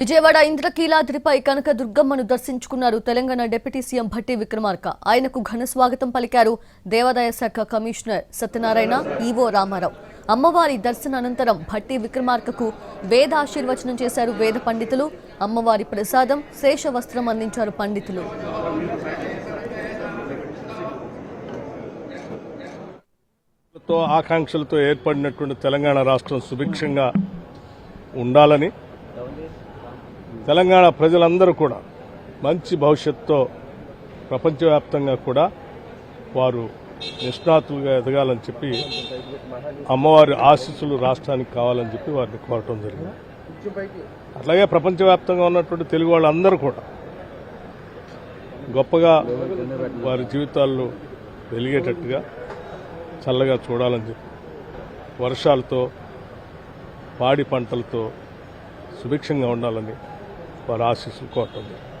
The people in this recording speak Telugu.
విజయవాడ ఇంద్రకీలాద్రిపై కనక దుర్గమ్మను దర్శించుకున్నారు తెలంగాణ డిప్యూటీ సీఎం భట్టి విక్రమార్క. ఆయనకు ఘన స్వాగతం పలికారు దేవాదాయ శాఖ కమిషనర్ సత్యనారాయణ ఈవో రామారావు. అమ్మవారి దర్శన అనంతరం భట్టి విక్రమార్కకు వేద ఆశీర్వచనం చేశారు వేద పండితులు. అమ్మవారి ప్రసాదం శేష వస్త్రం అందించారు పండితులు. ఆకాంక్షలతో ఏర్పడినటువంటి తెలంగాణ రాష్ట్రం సుభిక్షంగా ఉండాలని తెలంగాణ ప్రజలందరూ కూడా మంచి భవిష్యత్తుతో ప్రపంచవ్యాప్తంగా కూడా వారు నిష్ణాతులుగా ఎదగాలని చెప్పి అమ్మవారి ఆశీస్సులు రాష్ట్రానికి కావాలని చెప్పి వారిని కోరటం జరిగింది. అట్లాగే ప్రపంచవ్యాప్తంగా ఉన్నటువంటి తెలుగు వాళ్ళందరూ కూడా గొప్పగా వారి జీవితాల్లో వెలిగేటట్టుగా చల్లగా చూడాలని చెప్పి వర్షాలతో పాడి పంటలతో సుభిక్షంగా ఉండాలని వారి ఆశీస్సులు కోరటం జరిగింది.